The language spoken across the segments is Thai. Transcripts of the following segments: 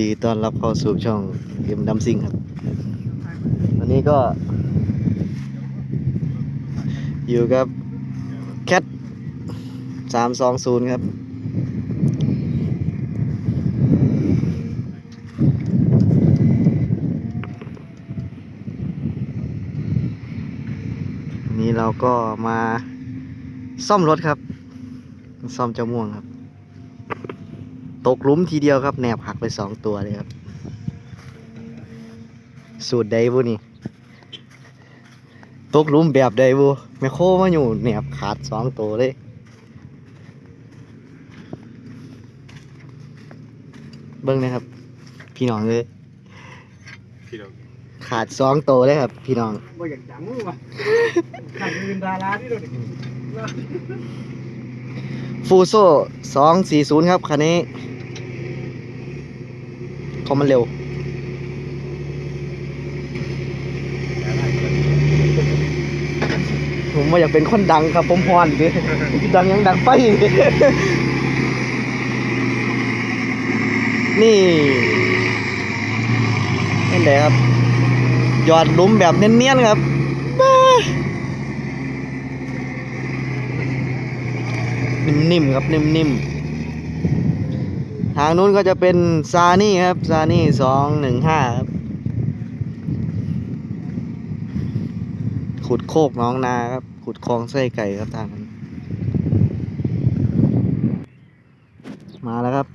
ดีต้อนรับเข้าสู่ช่องเอ็มดัมซิงครับ วันนี้ก็ อยู่กับแคทสามสองศูนย์ครับนนี้เราก็มาซ่อมรถครับ ซ่อมเจ้าม่วงครับ ตกหลุมทีเดียวครับแหนบหักไปสองตัวเลยครับ สูตรใดบุนี่ตกหลุมแบบใดบุแม่โคมาอยู่แหนบขาดสองตัวเลยเบิ้งนะครับ พี่น้องเลยพี่น้องขาดสองตัวเลยครับ พี่น้องว่าอย่างจังวะขันยืนดาราที่โดน ฟูโซ่สองสี่ศูนย์ครับคันนี้เขามันเร็ว ผมว่าอยากเป็นคนดังครับ ผมพรดิดังยังดังไป นี่นี่แหละครับยอดลุมแบบเนียนๆครับบ้า นิ่มๆครับนิ่มๆทางนู้นก็จะเป็นซานี่ครับซานี่สองหนึ่งห้าครับขุดโคกน้องนาครับ ขุดคลองไส้ไก่ครับทางนั้นมาแล้วครับ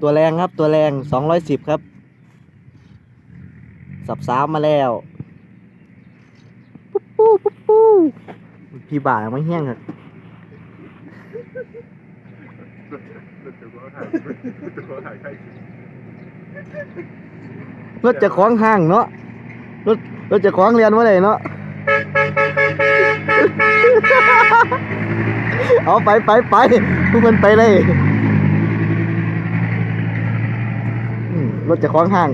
ตัวแรงครับตัวแรงสองร้อยสิบครับ สับสามมาแล้วปุ๊บปุ๊บปุ๊บปุ๊บพี่บ่าไม่แห้งครับ รถจะคล้องห้างเนาะรถรถจะคล้องเรียนว่าไรเนาะเอาไปไปไปทุกคนไปเลยอืมรถจะคล้องห้าง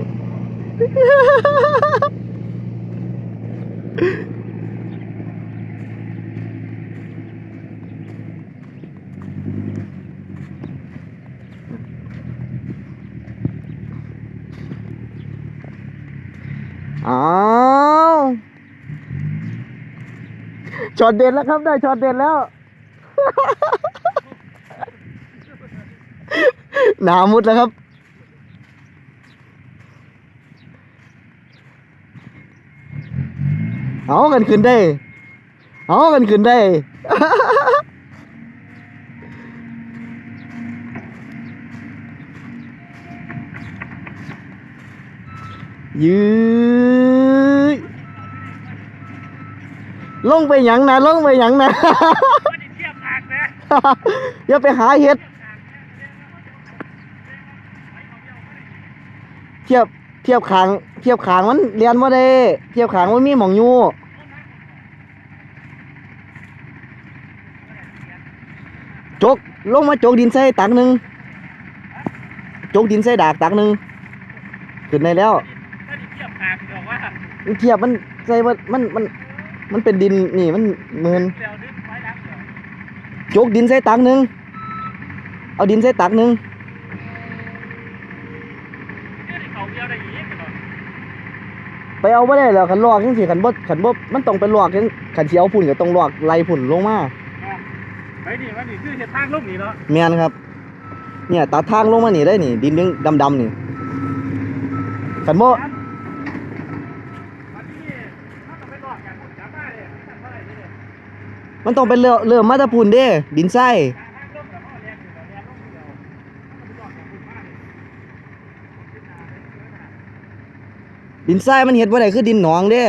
อ้าวช็อตเด็ดแล้วครับได้ช็อตเด็ดแล้วหนามุดแล้วครับ เอากันขึ้นได้ เอากันขึ้นได้ ยื ลงไปหยังนะลงไปหยังนะ เทียบทางนะอย่าไปหาเห็ดเทียบเทียบขางเทียบขางมันเรียนว่าได้เทียบขางมันมีหมองอยู่จกลงมาจกดินใส่ตักหนึ่งจกดินใส่ดากตักหนึ่งขึ้นได้แล้วถ้าเทียบทางบอกว่ามันเทียบมันใส่มันมันมัน มันเป็นดินนี่มันเหมือนเร็วดึงไว้แล้วเดี๋ยวจกดินใส่ตักหนึ่งเอาดินใส่ตักหนึ่งนี่เขาเดียวได้อีกไปเอาไม่ได้แล้วขันลอกจังสิขันบดขันบดมันต้องไปลอกจังขันเสียวฝุ่นก็ต้องลอกไล่ฝุ่นลงมาไปดิว่านี่คือเหตุทางลูกนี่เนาะเมียนครับ เนี่ยตัดทางลงมานี่ได้นี่ดินยังดำๆนี่ขันบด วันนี้ถ้าต้องไปหลอกกันจับได้เลยเท่าไหร่นี่เลย มันต้องเป็นเรือเรือมาตะพูนเด้ดินทรายทางลูกกับพ่อเลี้ดินทรายมันเห็ดว่าไดคือดินหนองเด้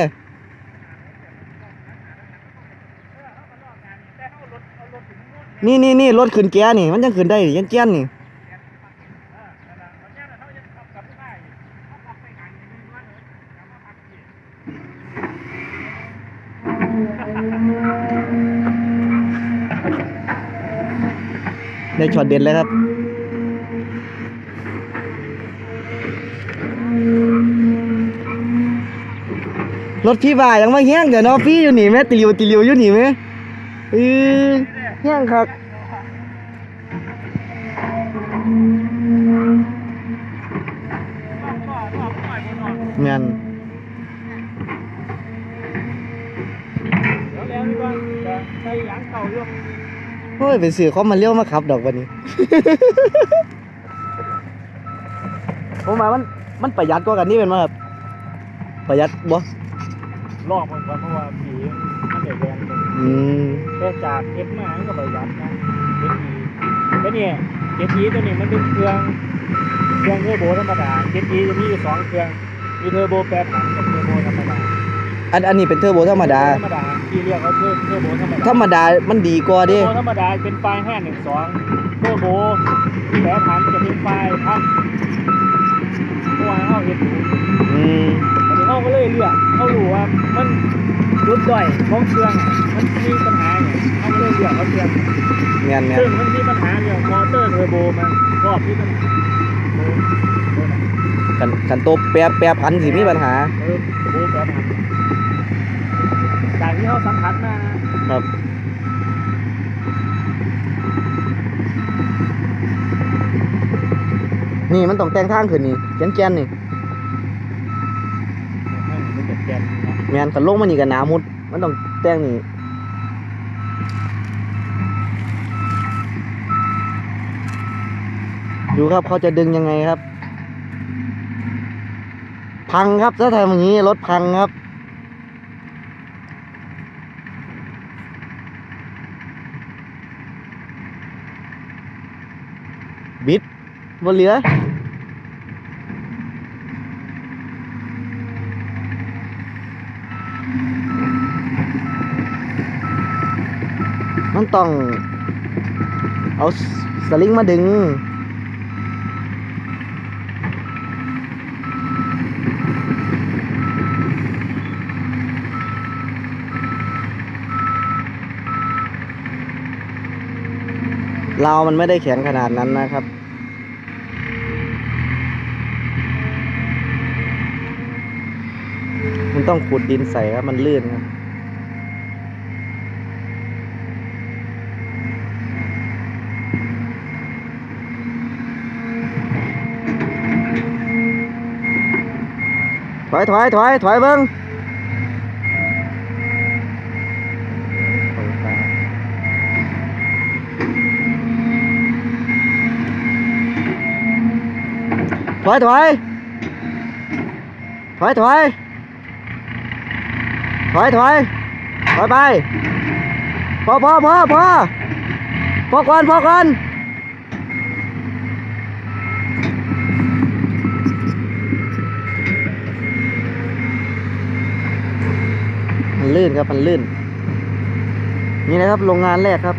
นี่นี่นี่รถขึ้นแกนี่มันยังขึ้นได้ยังเกี้ยนนี่ ได้ช็อตเด็ดเลยครับรถพี่บ่ายังไมาแห้งเดี๋ยวเนาะพี่อยู่หนีไหมติลิวติลิวอยู่หนีไหมเออแห้งคักอยคนนอนเงินแล้วแล้วนี่ก็จะใส่หยางเก่าอยู่ โอ้ยไปสื่อเขามาเลี้ยวมาขับดอกวันนี้ ผมมามันมันประหยัดกว่ากันนี่เป็นมาครับประหยัดบ่ลอกมันก่อนเพราะว่าผีมันเดือดแรงเลยอืมแต่จากเอฟมามันก็ประหยัดนะเจ็ดอีแล้วเนี่ยเจ็ดอีตัวนี้มันเป็นเครื่องเครื่องเทอร์โบธรรมดาเจ็ดอีจะมีอยู่สองเครื่องมีเทอร์โบแปดถังกับเทอร์โบธรรมดา อันอันนี้เป็นเทอร์โบธรรมดา ธรรมดาที่เรียกว่าเทอร์เทอร์โบธรรมดาธรรมดามันดีกว่าเทอเดิร์โบธรรมดาเป็นไฟห้าหนึ่งสองเทอร์โบแปดถังจะเป็นไฟพันตัวเขาเห็นอยู่อืม อันนี้เขาก็เลยเลือกเขารู้ว่ามันรุดด้อยของเครื่องอะมันมีปัญหาอย่างเขาก็เลยเลือกเขาเครื่องเงินเงินซึ่งมันมีปัญหาเรื่องมอเตอร์เทอร์โบมันรอบที่มันโบโบน่ะกันกันโตแปรแปรพันสิมีปัญหา เออโบแปรผัน จากที่เขาสัมผัสมานะครับนี่มันต้องแต่งทางขึ้นนี่แกนแกนๆนี่ให้มันเจ็บแกนนะแม่นคันลงมันนี่ก็หนามุด มันต้องแต่งนี่ดูครับเขาจะดึงยังไงครับ พังครับถ้าทำอย่างนี้รถพังครับ บิดบนเหลือมันต้องเอาสสลิงมาดึง ราวมันไม่ได้แข็งขนาดนั้นนะครับ มันต้องขุดดินใส่ครับมันลื่นครับถอยถอยถอยถอยเบิ้งถ อยถอยถอยถอยถอยถอยถอยไปพอพอพอพอพอก่อนพอก่อนมันลื่นครับมันลื่นนี่นะครับโรงงานแรกครับ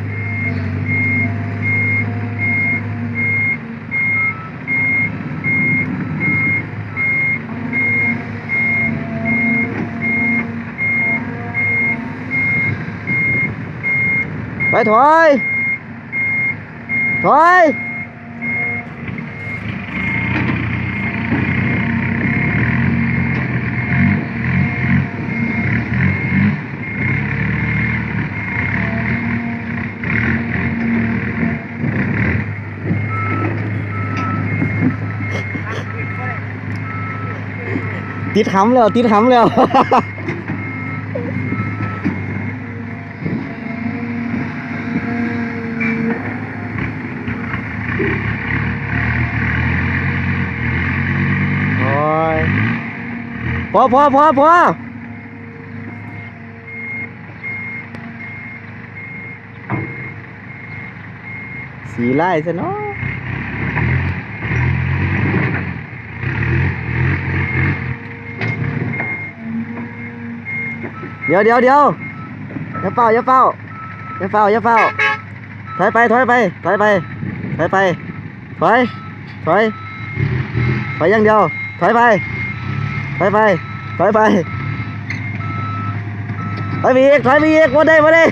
ไปถอยถอยติดหำแล้วติดหำแล้ว โอ้ย พอพอพอพอสีไล่ซะเนาะเดี๋ยวเดี๋ยวเดี๋ยวอย่าเฝ้าอย่าเฝ้าอย่าเฝ้าอย่าเฝ้าถอยไปถอยไปถอยไปถอยไปถอยถอยถอยอย่างเดียวถอยไป ถอยไปถอยไปถอยไปอีกถอยไปอีกว่าได้ว่าได้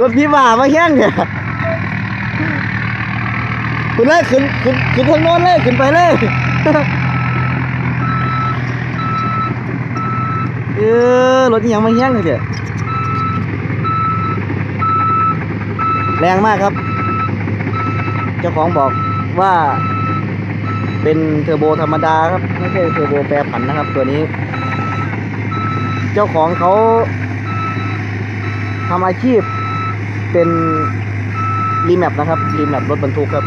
รถพี่บ่ามาแข้งเนี่ยขึ้นเลยขึ้นขึ้นขึ้นทางโน้นเลยขึ้นไปเลยเออรถยังมาแข้งเลยเดี๋ยแรงมากครับ เจ้าของบอกว่า เป็นเทอร์โบธรรมดาครับไม่ใช่เทอร์โบแปรผันนะครับ ตัวนี้ เจ้าของเขาทำอาชีพเป็นรีแมปนะครับรีแมปรถบรรทุกครับ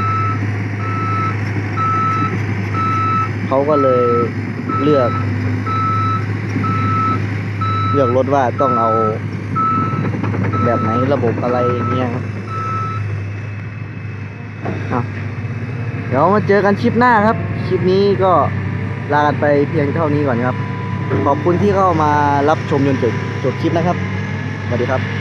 เขาก็เลยเลือก เลือกรถว่าต้องเอาแบบไหนระบบอะไรเงี้ยครับอะ เดี๋ยวมาเจอกันคลิปหน้าครับ คลิปนี้ก็ลากันไปเพียงเท่านี้ก่อนครับ ขอบคุณที่เข้ามารับชมจนจบจบคลิปนะครับสวัสดีครับ